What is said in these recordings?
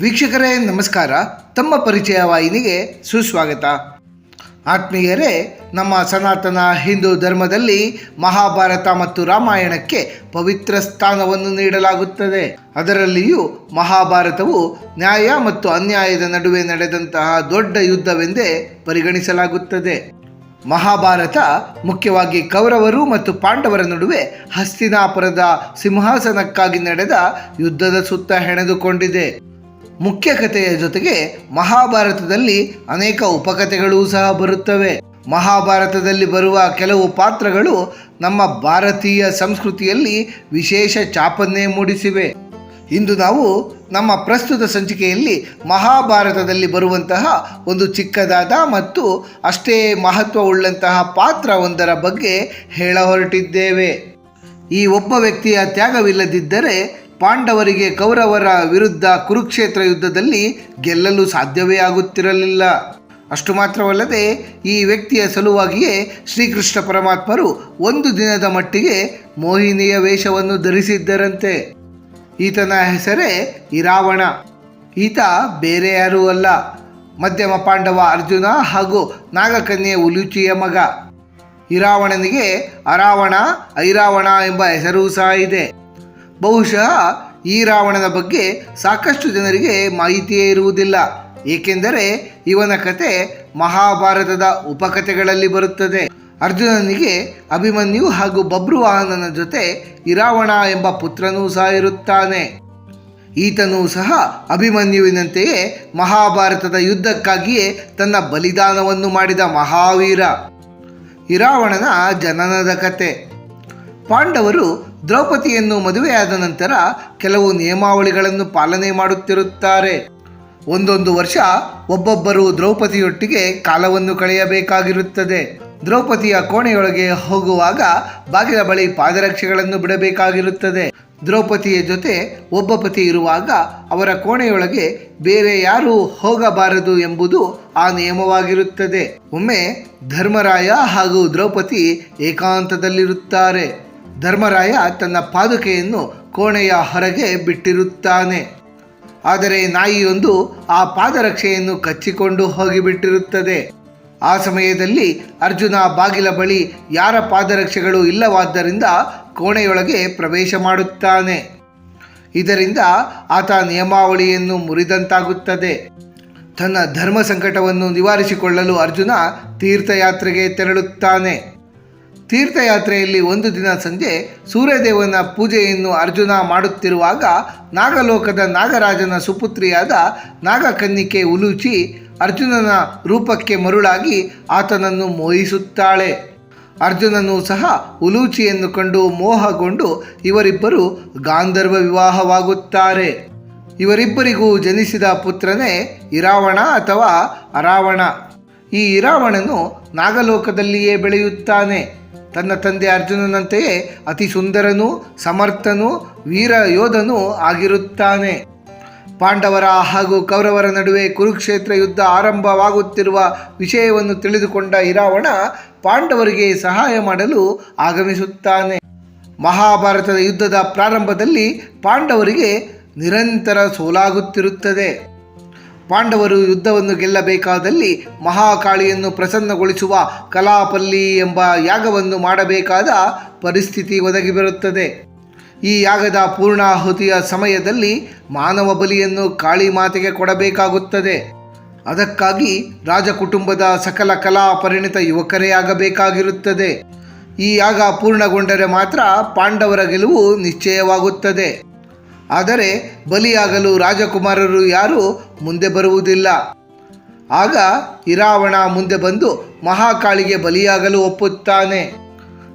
ವೀಕ್ಷಕರೇ, ನಮಸ್ಕಾರ. ತಮ್ಮ ಪರಿಚಯ ವಾಹಿನಿಗೆ ಸುಸ್ವಾಗತ. ಆತ್ಮೀಯರೇ, ನಮ್ಮ ಸನಾತನ ಹಿಂದೂ ಧರ್ಮದಲ್ಲಿ ಮಹಾಭಾರತ ಮತ್ತು ರಾಮಾಯಣಕ್ಕೆ ಪವಿತ್ರ ಸ್ಥಾನವನ್ನು ನೀಡಲಾಗುತ್ತದೆ. ಅದರಲ್ಲಿಯೂ ಮಹಾಭಾರತವು ನ್ಯಾಯ ಮತ್ತು ಅನ್ಯಾಯದ ನಡುವೆ ನಡೆದಂತಹ ದೊಡ್ಡ ಯುದ್ಧವೆಂದೇ ಪರಿಗಣಿಸಲಾಗುತ್ತದೆ. ಮಹಾಭಾರತ ಮುಖ್ಯವಾಗಿ ಕೌರವರು ಮತ್ತು ಪಾಂಡವರ ನಡುವೆ ಹಸ್ತಿನಾಪುರದ ಸಿಂಹಾಸನಕ್ಕಾಗಿ ನಡೆದ ಯುದ್ಧದ ಸುತ್ತ ಹೆಣೆದುಕೊಂಡಿದೆ. ಮುಖ್ಯ ಕಥೆಯ ಜೊತೆಗೆ ಮಹಾಭಾರತದಲ್ಲಿ ಅನೇಕ ಉಪಕಥೆಗಳೂ ಸಹ ಬರುತ್ತವೆ. ಮಹಾಭಾರತದಲ್ಲಿ ಬರುವ ಕೆಲವು ಪಾತ್ರಗಳು ನಮ್ಮ ಭಾರತೀಯ ಸಂಸ್ಕೃತಿಯಲ್ಲಿ ವಿಶೇಷ ಚಾಪನ್ನೇ ಮೂಡಿಸಿವೆ. ಇಂದು ನಾವು ನಮ್ಮ ಪ್ರಸ್ತುತ ಸಂಚಿಕೆಯಲ್ಲಿ ಮಹಾಭಾರತದಲ್ಲಿ ಬರುವಂತಹ ಒಂದು ಚಿಕ್ಕದಾದ ಮತ್ತು ಅಷ್ಟೇ ಮಹತ್ವವುಳ್ಳಂತಹ ಪಾತ್ರ ಒಂದರ ಬಗ್ಗೆ ಹೇಳ ಹೊರಟಿದ್ದೇವೆ ಈ ಒಬ್ಬ ವ್ಯಕ್ತಿಯ ತ್ಯಾಗವಿಲ್ಲದಿದ್ದರೆ ಪಾಂಡವರಿಗೆ ಕೌರವರ ವಿರುದ್ಧ ಕುರುಕ್ಷೇತ್ರ ಯುದ್ಧದಲ್ಲಿ ಗೆಲ್ಲಲು ಸಾಧ್ಯವೇ ಆಗುತ್ತಿರಲಿಲ್ಲ. ಅಷ್ಟು ಮಾತ್ರವಲ್ಲದೆ ಈ ವ್ಯಕ್ತಿಯ ಸಲುವಾಗಿಯೇ ಶ್ರೀಕೃಷ್ಣ ಪರಮಾತ್ಮರು ಒಂದು ದಿನದ ಮಟ್ಟಿಗೆ ಮೋಹಿನಿಯ ವೇಷವನ್ನು ಧರಿಸಿದ್ದರಂತೆ. ಈತನ ಹೆಸರೇ ಇರಾವಣ. ಈತ ಬೇರೆ ಯಾರೂ ಅಲ್ಲ. ಮಧ್ಯಮ ಪಾಂಡವ ಅರ್ಜುನ ಹಾಗೂ ನಾಗಕನ್ಯೆ ಉಲುಚಿಯ ಮಗ. ಇರಾವಣನಿಗೆ ಅರಾವಣ, ಐರಾವಣ ಎಂಬ ಹೆಸರೂ ಸಹ ಇದೆ. ಬಹುಶಃ ಈ ರಾವಣನ ಬಗ್ಗೆ ಸಾಕಷ್ಟು ಜನರಿಗೆ ಮಾಹಿತಿಯೇ ಇರುವುದಿಲ್ಲ. ಏಕೆಂದರೆ ಇವನ ಕತೆ ಮಹಾಭಾರತದ ಉಪಕಥೆಗಳಲ್ಲಿ ಬರುತ್ತದೆ. ಅರ್ಜುನನಿಗೆ ಅಭಿಮನ್ಯು ಹಾಗೂ ಬಬ್ರುವಾಹನನ ಜೊತೆ ಇರಾವಣ ಎಂಬ ಪುತ್ರನೂ ಸಹ ಇರುತ್ತಾನೆ. ಈತನೂ ಸಹ ಅಭಿಮನ್ಯುವಿನಂತೆಯೇ ಮಹಾಭಾರತದ ಯುದ್ಧಕ್ಕಾಗಿಯೇ ತನ್ನ ಬಲಿದಾನವನ್ನು ಮಾಡಿದ ಮಹಾವೀರ. ಇರಾವಣನ ಜನನದ ಕತೆ. ಪಾಂಡವರು ದ್ರೌಪದಿಯನ್ನು ಮದುವೆಯಾದ ನಂತರ ಕೆಲವು ನಿಯಮಾವಳಿಗಳನ್ನು ಪಾಲನೆ ಮಾಡುತ್ತಿರುತ್ತಾರೆ. ಒಂದೊಂದು ವರ್ಷ ಒಬ್ಬೊಬ್ಬರು ದ್ರೌಪದಿಯೊಟ್ಟಿಗೆ ಕಾಲವನ್ನು ಕಳೆಯಬೇಕಾಗಿರುತ್ತದೆ. ದ್ರೌಪದಿಯ ಕೋಣೆಯೊಳಗೆ ಹೋಗುವಾಗ ಬಾಗಿಲ ಬಳಿ ಪಾದರಕ್ಷೆಗಳನ್ನು ಬಿಡಬೇಕಾಗಿರುತ್ತದೆ. ದ್ರೌಪದಿಯ ಜೊತೆ ಒಬ್ಬ ಪತಿ ಇರುವಾಗ ಅವರ ಕೋಣೆಯೊಳಗೆ ಬೇರೆ ಯಾರೂ ಹೋಗಬಾರದು ಎಂಬುದು ಆ ನಿಯಮವಾಗಿರುತ್ತದೆ. ಒಮ್ಮೆ ಧರ್ಮರಾಯ ಹಾಗೂ ದ್ರೌಪದಿ ಏಕಾಂತದಲ್ಲಿರುತ್ತಾರೆ. ಧರ್ಮರಾಯ ತನ್ನ ಪಾದುಕೆಯನ್ನು ಕೋಣೆಯ ಹೊರಗೆ ಬಿಟ್ಟಿರುತ್ತಾನೆ. ಆದರೆ ನಾಯಿಯೊಂದು ಆ ಪಾದರಕ್ಷೆಯನ್ನು ಕಚ್ಚಿಕೊಂಡು ಹೋಗಿಬಿಟ್ಟಿರುತ್ತದೆ. ಆ ಸಮಯದಲ್ಲಿ ಅರ್ಜುನ ಬಾಗಿಲ ಬಳಿ ಯಾರ ಪಾದರಕ್ಷೆಗಳು ಇಲ್ಲವಾದ್ದರಿಂದ ಕೋಣೆಯೊಳಗೆ ಪ್ರವೇಶ ಮಾಡುತ್ತಾನೆ. ಇದರಿಂದ ಆತ ನಿಯಮಾವಳಿಯನ್ನು ಮುರಿದಂತಾಗುತ್ತದೆ. ತನ್ನ ಧರ್ಮ ಸಂಕಟವನ್ನು ನಿವಾರಿಸಿಕೊಳ್ಳಲು ಅರ್ಜುನ ತೀರ್ಥಯಾತ್ರೆಗೆ ತೆರಳುತ್ತಾನೆ. ತೀರ್ಥಯಾತ್ರೆಯಲ್ಲಿ ಒಂದು ದಿನ ಸಂಜೆ ಸೂರ್ಯದೇವನ ಪೂಜೆಯನ್ನು ಅರ್ಜುನ ಮಾಡುತ್ತಿರುವಾಗ ನಾಗಲೋಕದ ನಾಗರಾಜನ ಸುಪುತ್ರಿಯಾದ ನಾಗಕನ್ನಿಕೆ ಉಲೂಚಿ ಅರ್ಜುನನ ರೂಪಕ್ಕೆ ಮರುಳಾಗಿ ಆತನನ್ನು ಮೋಹಿಸುತ್ತಾಳೆ. ಅರ್ಜುನನು ಸಹ ಉಲೂಚಿಯನ್ನು ಕಂಡು ಮೋಹಗೊಂಡು ಇವರಿಬ್ಬರು ಗಾಂಧರ್ವ ವಿವಾಹವಾಗುತ್ತಾರೆ. ಇವರಿಬ್ಬರಿಗೂ ಜನಿಸಿದ ಪುತ್ರನೇ ಇರಾವಣ ಅಥವಾ ಅರಾವಣ. ಈ ಇರಾವಣನು ನಾಗಲೋಕದಲ್ಲಿಯೇ ಬೆಳೆಯುತ್ತಾನೆ. ತನ್ನ ತಂದೆ ಅರ್ಜುನನಂತೆಯೇ ಅತಿ ಸುಂದರನೂ, ಸಮರ್ಥನೂ, ವೀರ ಯೋಧನೂ ಆಗಿರುತ್ತಾನೆ. ಪಾಂಡವರ ಹಾಗೂ ಕೌರವರ ನಡುವೆ ಕುರುಕ್ಷೇತ್ರ ಯುದ್ಧ ಆರಂಭವಾಗುತ್ತಿರುವ ವಿಷಯವನ್ನು ತಿಳಿದುಕೊಂಡ ಇರಾವಣ ಪಾಂಡವರಿಗೆ ಸಹಾಯ ಮಾಡಲು ಆಗಮಿಸುತ್ತಾನೆ. ಮಹಾಭಾರತದ ಯುದ್ಧದ ಪ್ರಾರಂಭದಲ್ಲಿ ಪಾಂಡವರಿಗೆ ನಿರಂತರ ಸೋಲಾಗುತ್ತಿರುತ್ತದೆ. ಪಾಂಡವರು ಯುದ್ಧವನ್ನು ಗೆಲ್ಲಬೇಕಾದಲ್ಲಿ ಮಹಾಕಾಳಿಯನ್ನು ಪ್ರಸನ್ನಗೊಳಿಸುವ ಕಲಾಪಲ್ಲಿ ಎಂಬ ಯಾಗವನ್ನು ಮಾಡಬೇಕಾದ ಪರಿಸ್ಥಿತಿ ಒದಗಿ ಬರುತ್ತದೆ. ಈ ಯಾಗದ ಪೂರ್ಣಾಹುತಿಯ ಸಮಯದಲ್ಲಿ ಮಾನವ ಬಲಿಯನ್ನು ಕಾಳಿ ಮಾತೆಗೆ ಕೊಡಬೇಕಾಗುತ್ತದೆ. ಅದಕ್ಕಾಗಿ ರಾಜಕುಟುಂಬದ ಸಕಲ ಕಲಾ ಪರಿಣಿತ ಯುವಕರೇ ಆಗಬೇಕಾಗಿರುತ್ತದೆ. ಈ ಯಾಗ ಪೂರ್ಣಗೊಂಡರೆ ಮಾತ್ರ ಪಾಂಡವರ ಗೆಲುವು ನಿಶ್ಚಯವಾಗುತ್ತದೆ. ಆದರೆ ಬಲಿಯಾಗಲು ರಾಜಕುಮಾರರು ಯಾರೂ ಮುಂದೆ ಬರುವುದಿಲ್ಲ. ಆಗ ಇರಾವಣ ಮುಂದೆ ಬಂದು ಮಹಾಕಾಳಿಗೆ ಬಲಿಯಾಗಲು ಒಪ್ಪುತ್ತಾನೆ.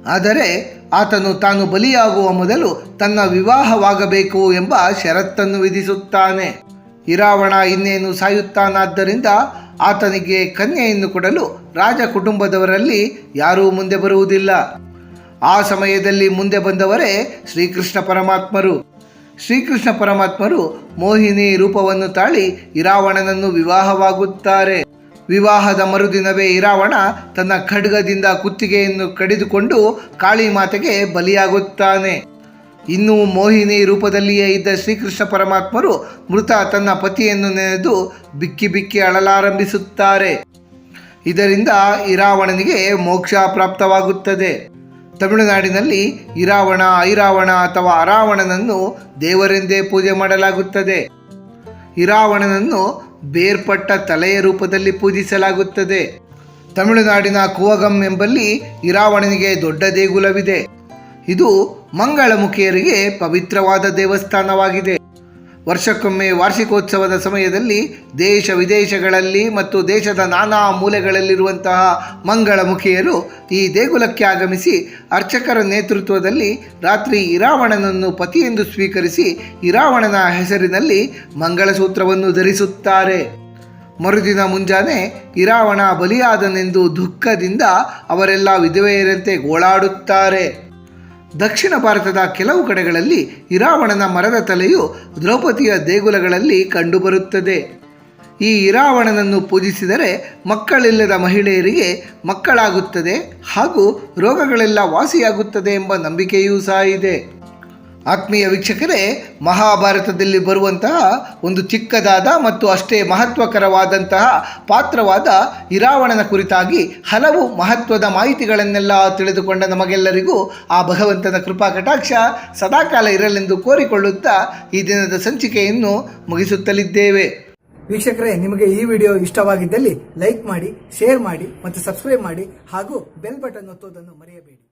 ಆದರೆ ಆತನು ತಾನು ಬಲಿಯಾಗುವ ಮೊದಲು ತನ್ನ ವಿವಾಹವಾಗಬೇಕು ಎಂಬ ಷರತ್ತನ್ನು ವಿಧಿಸುತ್ತಾನೆ. ಇರಾವಣ ಇನ್ನೇನು ಸಾಯುತ್ತಾನಾದ್ದರಿಂದ ಆತನಿಗೆ ಕನ್ಯೆಯನ್ನು ಕೊಡಲು ರಾಜ ಕುಟುಂಬದವರಲ್ಲಿ ಯಾರೂ ಮುಂದೆ ಬರುವುದಿಲ್ಲ. ಆ ಸಮಯದಲ್ಲಿ ಮುಂದೆ ಬಂದವರೇ ಶ್ರೀಕೃಷ್ಣ ಪರಮಾತ್ಮರು. ಶ್ರೀಕೃಷ್ಣ ಪರಮಾತ್ಮರು ಮೋಹಿನಿ ರೂಪವನ್ನು ತಾಳಿ ಇರಾವಣನನ್ನು ವಿವಾಹವಾಗುತ್ತಾರೆ. ವಿವಾಹದ ಮರುದಿನವೇ ಇರಾವಣ ತನ್ನ ಖಡ್ಗದಿಂದ ಕುತ್ತಿಗೆಯನ್ನು ಕಡಿದುಕೊಂಡು ಕಾಳಿ ಮಾತೆಗೆ ಬಲಿಯಾಗುತ್ತಾನೆ. ಇನ್ನು ಮೋಹಿನಿ ರೂಪದಲ್ಲಿಯೇ ಇದ್ದ ಶ್ರೀಕೃಷ್ಣ ಪರಮಾತ್ಮರು ಮೃತ ತನ್ನ ಪತಿಯನ್ನು ನೆನೆದು ಬಿಕ್ಕಿ ಬಿಕ್ಕಿ ಅಳಲಾರಂಭಿಸುತ್ತಾರೆ. ಇದರಿಂದ ಇರಾವಣನಿಗೆ ಮೋಕ್ಷ ಪ್ರಾಪ್ತವಾಗುತ್ತದೆ. ತಮಿಳುನಾಡಿನಲ್ಲಿ ಇರಾವಣ, ಐರಾವಣ ಅಥವಾ ಅರಾವಣನನ್ನು ದೇವರೆಂದೇ ಪೂಜೆ ಮಾಡಲಾಗುತ್ತದೆ. ಇರಾವಣನನ್ನು ಬೇರ್ಪಟ್ಟ ತಲೆಯ ರೂಪದಲ್ಲಿ ಪೂಜಿಸಲಾಗುತ್ತದೆ. ತಮಿಳುನಾಡಿನ ಕುವಗಂ ಎಂಬಲ್ಲಿ ಇರಾವಣನಿಗೆ ದೊಡ್ಡ ದೇಗುಲವಿದೆ. ಇದು ಮಂಗಳಮುಖಿಯರಿಗೆ ಪವಿತ್ರವಾದ ದೇವಸ್ಥಾನವಾಗಿದೆ. ವರ್ಷಕ್ಕೊಮ್ಮೆ ವಾರ್ಷಿಕೋತ್ಸವದ ಸಮಯದಲ್ಲಿ ದೇಶ ವಿದೇಶಗಳಲ್ಲಿ ಮತ್ತು ದೇಶದ ನಾನಾ ಮೂಲೆಗಳಲ್ಲಿರುವಂತಹ ಮಂಗಳಮುಖಿಯರು ಈ ದೇಗುಲಕ್ಕೆ ಆಗಮಿಸಿ ಅರ್ಚಕರ ನೇತೃತ್ವದಲ್ಲಿ ರಾತ್ರಿ ಇರಾವಣನನ್ನು ಪತಿಯೆಂದು ಸ್ವೀಕರಿಸಿ ಇರಾವಣನ ಹೆಸರಿನಲ್ಲಿ ಮಂಗಳಸೂತ್ರವನ್ನು ಧರಿಸುತ್ತಾರೆ. ಮರುದಿನ ಮುಂಜಾನೆ ಇರಾವಣ ಬಲಿಯಾದನೆಂದು ದುಃಖದಿಂದ ಅವರೆಲ್ಲ ವಿಧವೆಯರಂತೆ ಗೋಳಾಡುತ್ತಾರೆ. ದಕ್ಷಿಣ ಭಾರತದ ಕೆಲವು ಕಡೆಗಳಲ್ಲಿ ಇರಾವಣನ ಮರದ ತಲೆಯು ದ್ರೌಪದಿಯ ದೇಗುಲಗಳಲ್ಲಿ ಕಂಡುಬರುತ್ತದೆ. ಈ ಇರಾವಣನನ್ನು ಪೂಜಿಸಿದರೆ ಮಕ್ಕಳಿಲ್ಲದ ಮಹಿಳೆಯರಿಗೆ ಮಕ್ಕಳಾಗುತ್ತದೆ ಹಾಗೂ ರೋಗಗಳೆಲ್ಲ ವಾಸಿಯಾಗುತ್ತದೆ ಎಂಬ ನಂಬಿಕೆಯೂ ಸಹ ಇದೆ. ಆತ್ಮೀಯ ವೀಕ್ಷಕರೇ, ಮಹಾಭಾರತದಲ್ಲಿ ಬರುವಂತಹ ಒಂದು ಚಿಕ್ಕದಾದ ಮತ್ತು ಅಷ್ಟೇ ಮಹತ್ವಕರವಾದಂತಹ ಪಾತ್ರವಾದ ಇರಾವಣನ ಕುರಿತಾಗಿ ಹಲವು ಮಹತ್ವದ ಮಾಹಿತಿಗಳನ್ನೆಲ್ಲ ತಿಳಿದುಕೊಂಡ ನಮಗೆಲ್ಲರಿಗೂ ಆ ಭಗವಂತನ ಕೃಪಾ ಕಟಾಕ್ಷ ಸದಾಕಾಲ ಇರಲೆಂದು ಕೋರಿಕೊಳ್ಳುತ್ತಾ ಈ ದಿನದ ಸಂಚಿಕೆಯನ್ನು ಮುಗಿಸುತ್ತಲಿದ್ದೇವೆ. ವೀಕ್ಷಕರೇ, ನಿಮಗೆ ಈ ವಿಡಿಯೋ ಇಷ್ಟವಾಗಿದ್ದಲ್ಲಿ ಲೈಕ್ ಮಾಡಿ, ಶೇರ್ ಮಾಡಿ ಮತ್ತು ಸಬ್ಸ್ಕ್ರೈಬ್ ಮಾಡಿ ಹಾಗೂ ಬೆಲ್ ಬಟನ್ ಒತ್ತುವುದನ್ನು ಮರೆಯಬೇಡಿ.